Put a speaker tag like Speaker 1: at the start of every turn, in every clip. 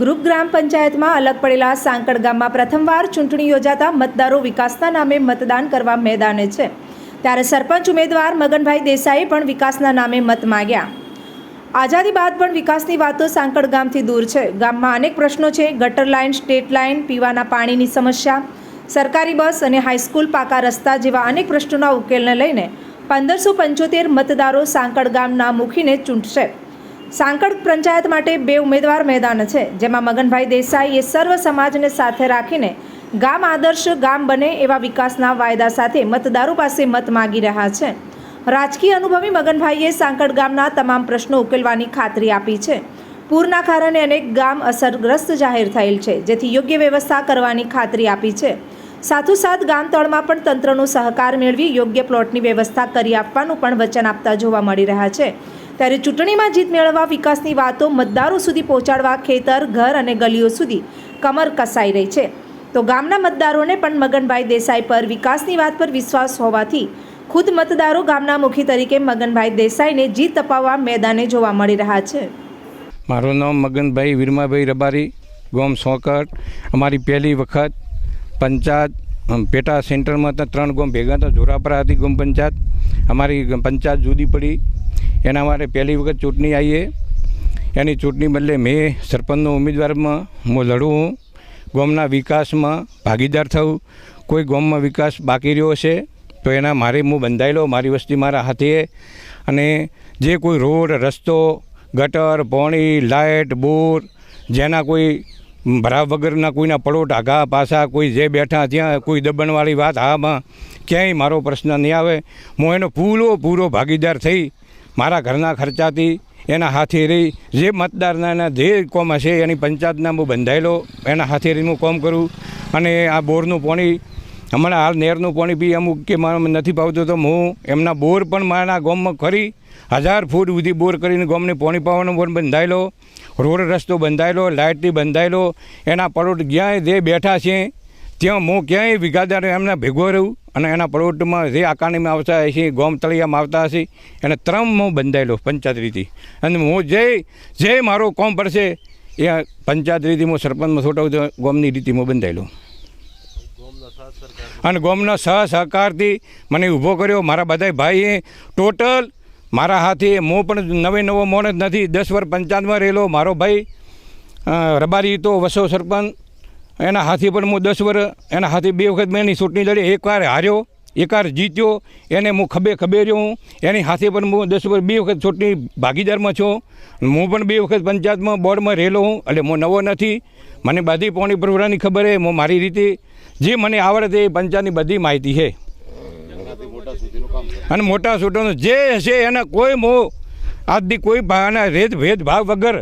Speaker 1: Group ગ્રામ પંચાયતમાં અલગ પડેલા સાંકળ ગામમાં પ્રથમવાર ચૂંટણી યોજાતા મતદારો વિકાસના નામે મતદાન કરવા મેદાને છે. ત્યારે સરપંચ ઉમેદવાર મગનભાઈ દેસાઈએ પણ વિકાસના નામે મત માગ્યા. આઝાદી બાદ પણ વિકાસની વાતો સાંકળ ગામથી દૂર છે. ગામમાં અનેક પ્રશ્નો છે. ગટર લાઇન, સ્ટેટ લાઇન, પીવાના પાણીની સમસ્યા, સરકારી બસ અને હાઈસ્કૂલ પાકા રસ્તા જેવા અનેક પ્રશ્નોના ઉકેલને લઈને પંદરસો પંચોતેર મતદારો સાંકળ ગામના મૂકીને ચૂંટશે. સાંકળ પંચાયત માટે બે ઉમેદવાર મેદાન છે, જેમાં મગનભાઈ દેસાઈએ સર્વ સમાજને સાથે રાખીને ગામ આદર્શ ગામ બને એવા વિકાસના વાયદા સાથે મતદારો પાસે મત માગી રહ્યા છે. રાજકીય અનુભવી મગનભાઈએ સાંકળ ગામના તમામ પ્રશ્નો ઉકેલવાની ખાતરી આપી છે. પૂરના કારણે અનેક ગામ અસરગ્રસ્ત જાહેર થયેલ છે, જેથી યોગ્ય વ્યવસ્થા કરવાની ખાતરી આપી છે. સાથોસાથ ગામ તળમાં પણ તંત્રનો સહકાર મેળવી યોગ્ય પ્લોટની વ્યવસ્થા કરી આપવાનું પણ વચન આપતા જોવા મળી રહ્યા છે. ત્યારે ચૂંટણીમાં જીત મેળવવા વિકાસની વાતો મતદારો સુધી પહોંચાડવા ખેતર, ઘર અને ગલીઓ સુધી કમર કસાઈ રહી છે. તો ગામના મતદારોને પણ મગનભાઈ દેસાઈ પર વિકાસની વાત પર વિશ્વાસ હોવાથી ખુદ મતદારો ગામના મુખી તરીકે મગનભાઈ દેસાઈને જીત અપાવવા મેદાને જોવા મળી રહ્યા છે.
Speaker 2: મારું નામ મગનભાઈ વિરમાભાઈ રબારી, ગોમ સોકટ. અમારી પહેલી વખત પંચાયત પેટા સેન્ટરમાં ત્રણ ગોમ ભેગા હતા, જોરાપરા હતી ગોમ પંચાયત. અમારી પંચાયત જુદી પડી. એના માટે પહેલી વખત ચૂંટણી આવીએ. એની ચૂંટણી બદલે મેં સરપંચનો ઉમેદવારમાં, હું લડું ગોમના વિકાસમાં ભાગીદાર થવું કોઈ ગોમમાં વિકાસ બાકી રહ્યો છે તો એના મારે હું બંધાયેલો, મારી વસ્તી મારા હાથે. અને જે કોઈ રોડ, રસ્તો, ગટર, પાણી, લાઇટ, બોર, જેના કોઈ ભરાવ વગરના કોઈના પડોટ આઘા પાછા, કોઈ જે બેઠા ત્યાં, કોઈ દબણવાળી વાત હામાં ક્યાંય મારો પ્રશ્ન નહીં આવે. હું એનો પૂરો પૂરો ભાગીદાર થઈ મારા ઘરના ખર્ચાથી એના હાથે રહી જે મતદારના જે કોમ હશે એની પંચાયતના હું બંધાયેલો, એના હાથે રહીને કોમ કરું. અને આ બોરનું પાણી, હમણાં હાલ નહેરનું પાણી બી અમુક કે મને નથી પાવતું તો હું એમના બોર પણ મારા ગામમાં કરી, હજાર ફૂટ સુધી બોર કરીને ગામને પાણી પાવાનો પણ બંધાયેલો. રોડ રસ્તો બંધાયેલો લાઇટથી બંધાયેલો. એના પલોટ જ્યાં જે બેઠા છે ત્યાં હું ક્યાંય વિઘાદારે એમના ભેગો રહ્યું અને એના પ્રવૃત્તિમાં જે આકાનીમાં આવતા હશે, ગોમ તળિયામાં આવતા હશે, એને ત્રમ હું બંધાયેલો પંચાયત રીતિ અને હું જે જે મારો કોમ પડશે, એ પંચાયત રીતિ હું સરપંચમાં છોટાવું ગોમની રીતે હું બંધાયેલો. અને ગોમના સહ સહકારથી મને ઊભો કર્યો, મારા બધા ભાઈએ, ટોટલ મારા હાથે હું પણ નવે નવો માણસ નથી, દસ વર્ષ પંચાયતમાં રહેલો મારો ભાઈ રબારી તો વસો સરપંચ એના હાથી પણ હું દસ વર્ષ એના હાથી બે વખત મેં એની ચૂંટણી લડી. એકવાર હાર્યો એકવાર જીત્યો. એને હું ખભે ખભે રહ્યો એની હાથે પણ હું દસ વર્ષ બે વખત ચૂંટણી ભાગીદારમાં છું. હું પણ બે વખત પંચાયતમાં બોર્ડમાં રહેલો હું. એટલે હું નવો નથી. મને બધી પોણી પ્રવરાની ખબર છે હું મારી રીતે જે મને આવડે એ પંચાયતની બધી માહિતી છે અને મોટા સૂટોનો જે હશે એને કોઈ મો આજથી કોઈ ભાવના રેત ભેદભાવ વગર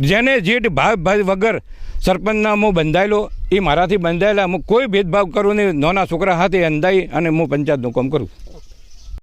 Speaker 2: જેને જેઠ ભાવ ભાવ વગર સરપંચના હું બંધાયેલો, એ મારાથી બંધાયેલા. હું કોઈ ભેદભાવ કરું નહીં. નાના છોકરા હાથે અંધાઈ અને હું પંચાયતનું કામ કરું